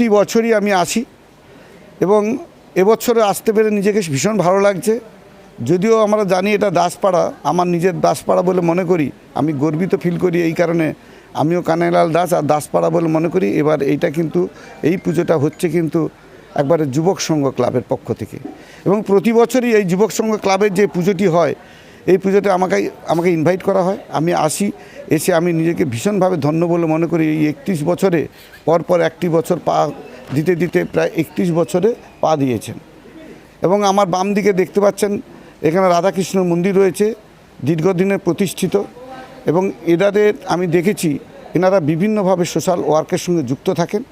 প্রতি বছরই আমি আসি এবং এবছরে আসতে পেরে নিজেকে ভীষণ ভালো লাগছে। যদিও আমরা জানি এটা দাসপাড়া, আমার নিজের দাসপাড়া বলে মনে করি, আমি গর্বিত ফিল করি এই কারণে। আমিও কানাইলাল দাস আর দাসপাড়া বলে মনে করি, এবার এইটা কিন্তু, এই পুজোটা হচ্ছে কিন্তু একবারে যুবক সংঘ ক্লাবের পক্ষ থেকে। এবং প্রতি বছরই এই যুবক সংঘ ক্লাবের যে পুজোটি হয় এই পুজোতে আমাকে আমাকে ইনভাইট করা হয়। আমি আসি, এসে আমি নিজেকে ভীষণভাবে ধন্য বলে মনে করি। এই একত্রিশ বছরে পরপর একটি বছর পা দিতে দিতে প্রায় একত্রিশ বছরে পা দিয়েছেন। এবং আমার বাম দিকে দেখতে পাচ্ছেন, এখানে রাধাকৃষ্ণ মন্দির রয়েছে দীর্ঘদিনের প্রতিষ্ঠিত। এবং এনাদের, আমি দেখেছি, এনারা বিভিন্নভাবে সোশ্যাল ওয়ার্কের সঙ্গে যুক্ত থাকেন।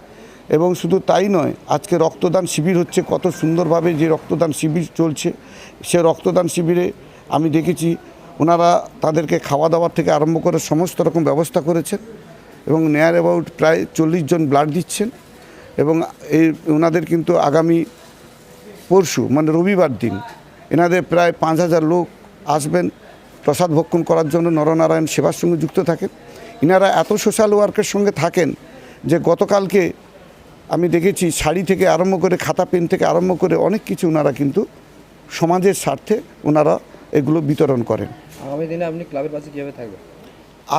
এবং শুধু তাই নয়, আজকে রক্তদান শিবির হচ্ছে, কত সুন্দরভাবে যে রক্তদান শিবির চলছে, সে রক্তদান শিবিরে আমি দেখেছি ওনারা তাদেরকে খাওয়া দাওয়ার থেকে আরম্ভ করে সমস্ত রকম ব্যবস্থা করেছেন এবং নেয়ার অ্যাবাউট প্রায় চল্লিশ জন ব্লাড দিচ্ছেন এবং এই ওনাদের কিন্তু আগামী পরশু মানে রবিবার দিন এনাদের প্রায় পাঁচ হাজার লোক আসবেন প্রসাদ ভক্ষণ করার জন্য নরনারায়ণ সেবার সঙ্গে যুক্ত থাকেন। ইনারা এত সোশ্যাল ওয়ার্কের সঙ্গে থাকেন যে গতকালকে আমি দেখেছি শাড়ি থেকে আরম্ভ করে খাতা পেন থেকে আরম্ভ করে অনেক কিছু ওনারা কিন্তু সমাজের স্বার্থে ওনারা এগুলো বিতরণ করেন। আগামী দিনে আপনি ক্লাবের পাশে কীভাবে থাকবেন?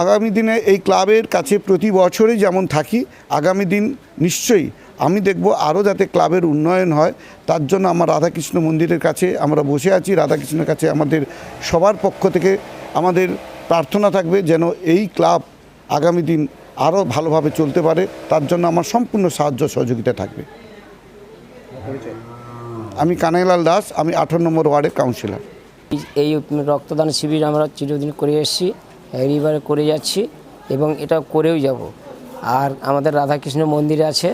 আগামী দিনে এই ক্লাবের কাছে প্রতি বছরই যেমন থাকি আগামী দিন নিশ্চয়ই আমি দেখব আরও যাতে ক্লাবের উন্নয়ন হয়। তার জন্য আমার রাধাকৃষ্ণ মন্দিরের কাছে আমরা বসে আছি। রাধাকৃষ্ণের কাছে আমাদের সবার পক্ষ থেকে আমাদের প্রার্থনা থাকবে যেন এই ক্লাব আগামী দিন আরও ভালোভাবে চলতে পারে। তার জন্য আমার সম্পূর্ণ সাহায্য সহযোগিতা থাকবে। আমি কানাইলাল দাস আমি আঠারো নম্বর ওয়ার্ডের কাউন্সিলর। এই- রক্তদান শিবির আমরা চিরদিন করে এসেছি এইবারে করে যাচ্ছি এবং এটা করেও যাব। আর আমাদের রাধাকৃষ্ণ মন্দির আছে,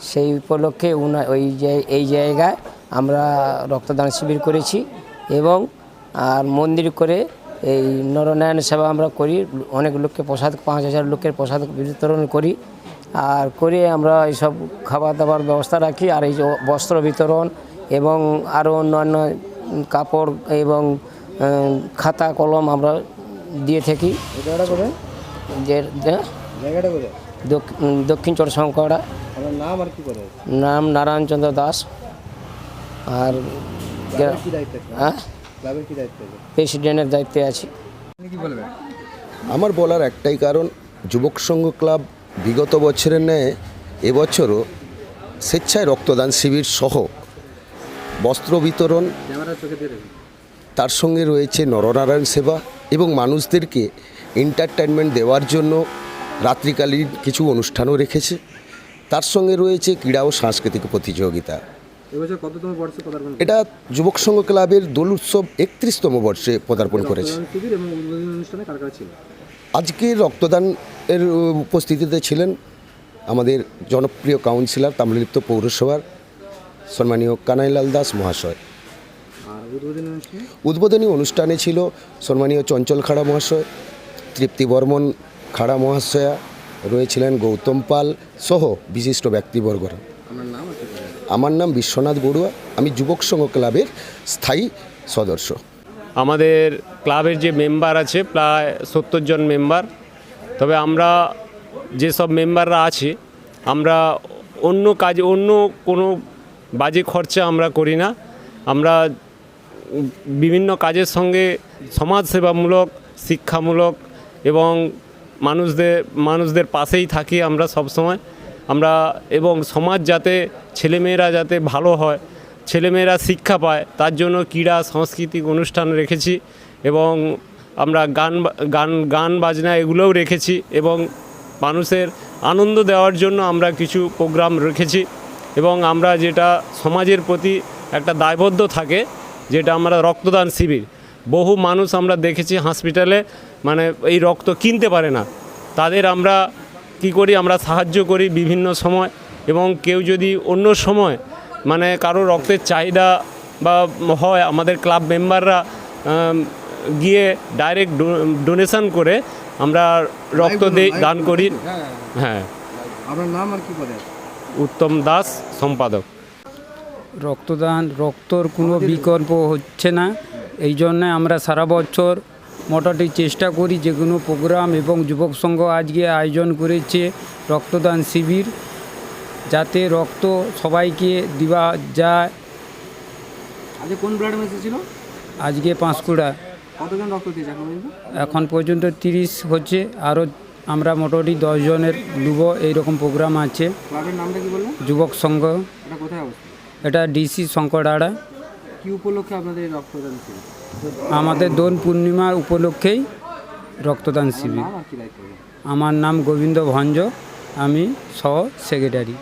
সেই উপলক্ষে ওই এই জায়গায় আমরা রক্তদান শিবির করেছি এবং, আর মন্দির করে এই নরনারায়ণ সেবা আমরা করি, অনেক লোককে প্রসাদ, পাঁচ হাজার লোকের প্রসাদ বিতরণ করি। আর করে আমরা এইসব খাবার দাবার ব্যবস্থা রাখি, আর এই বস্ত্র বিতরণ এবং আরও অন্যান্য কাপড় এবং খাতা কলম আমরা দিয়ে থাকি। যে দক্ষিণ চর শঙ্করা নাম আর কি করে? নাম নারায়ণচন্দ্র দাস। আর হ্যাঁ? প্রেসিডেন্টের দায়িত্বে আছি। আপনি কি বলবেন? আমার বলার একটাই কারণ যুবক সংঘ ক্লাব বিগত বছরের ন্যায় এবছরও স্বেচ্ছায় রক্তদান শিবির সহ বস্ত্র বিতরণ তার সঙ্গে রয়েছে নরনারায়ণ সেবা এবং মানুষদেরকে এন্টারটেনমেন্ট দেওয়ার জন্য রাত্রিকালীন কিছু অনুষ্ঠানও রেখেছে। তার সঙ্গে রয়েছে ক্রীড়া ও সাংস্কৃতিক প্রতিযোগিতা। এটা যুবক সংঘ ক্লাবের দোল উৎসব একত্রিশতম বর্ষে পদার্পণ করেছে। আজকে রক্তদানের উপস্থিতিতে ছিলেন আমাদের জনপ্রিয় কাউন্সিলর তাম্রলিপ্ত পৌরসভার সম্মানীয় কানাইলাল দাস মহাশয়। উদ্বোধনী অনুষ্ঠানে ছিল সম্মানীয় চঞ্চল খাড়া মহাশয়, তৃপ্তি বর্মন খাড়া মহাশয়া, রয়েছিলেন গৌতম পাল সহ বিশিষ্ট ব্যক্তিবর্গরা। আমার নাম বিশ্বনাথ বড়ুয়া আমি যুবক সংঘ ক্লাবের স্থায়ী সদস্য। আমাদের ক্লাবের যে মেম্বার আছে, প্রায় সত্তর জন মেম্বার। তবে আমরা যেসব মেম্বাররা আছে, আমরা অন্য কাজ, অন্য কোনো বাজে খরচা আমরা করি না। আমরা বিভিন্ন কাজের সঙ্গে সমাজসেবামূলক, শিক্ষামূলক এবং মানুষদের মানুষদের পাশেই থাকি আমরা সবসময়। আমরা এবং সমাজ যাতে ছেলেমেয়েরা যাতে ভালো হয়, ছেলেমেয়েরা শিক্ষা পায়, তার জন্য ক্রীড়া, সাংস্কৃতিক অনুষ্ঠান রেখেছি এবং আমরা গান গান গান, বাজনা এগুলোও রেখেছি এবং মানুষের আনন্দ দেওয়ার জন্য আমরা কিছু প্রোগ্রাম রেখেছি। এবং আমরা যেটা সমাজের প্রতি একটা দায়বদ্ধ থাকে যেটা আমরা রক্তদান শিবির। বহু মানুষ আমরা দেখেছি হসপিটালে মানে এই রক্ত কিনতে পারে না। তাদের আমরা কি করি আমরা সাহায্য করি বিভিন্ন সময় এবং কেউ যদি অন্য সময় মানে কারও রক্তের চাহিদা বা হয় আমাদের ক্লাব মেম্বাররা গিয়ে ডাইরেক্ট ডোনেশন করে আমরা রক্ত দিই দান করি। হ্যাঁ আপনার নাম আর কি উত্তম দাস সম্পাদক। রক্তদান রক্তর কোনো বিকল্প হচ্ছে না। এই জন্যে আমরা সারা বছর মোটামুটি চেষ্টা করি যে কোনো প্রোগ্রাম এবং যুবক সংঘ আজকে আয়োজন করেছে রক্তদান শিবির যাতে রক্ত সবাইকে দেওয়া যায়। আজকে কোন ব্লাড এসেছিল? আজকে পাঁশকুড়া কতজন রক্ত দিয়েছে এখন পর্যন্ত তিরিশ হচ্ছে আরও আমরা মোটামুটি দশজনের নেব এইরকম প্রোগ্রাম আছে। যুবক সংঘ। এটা কোথায় অবস্থিত? এটা ডিসি শঙ্করডাড়া। কি উপলক্ষে আপনাদের রক্তদান আমাদের দোন পূর্ণিমার উপলক্ষেই রক্তদান শিবির। আমার নাম গোবিন্দ ভঞ্জ আমি সহ সেক্রেটারি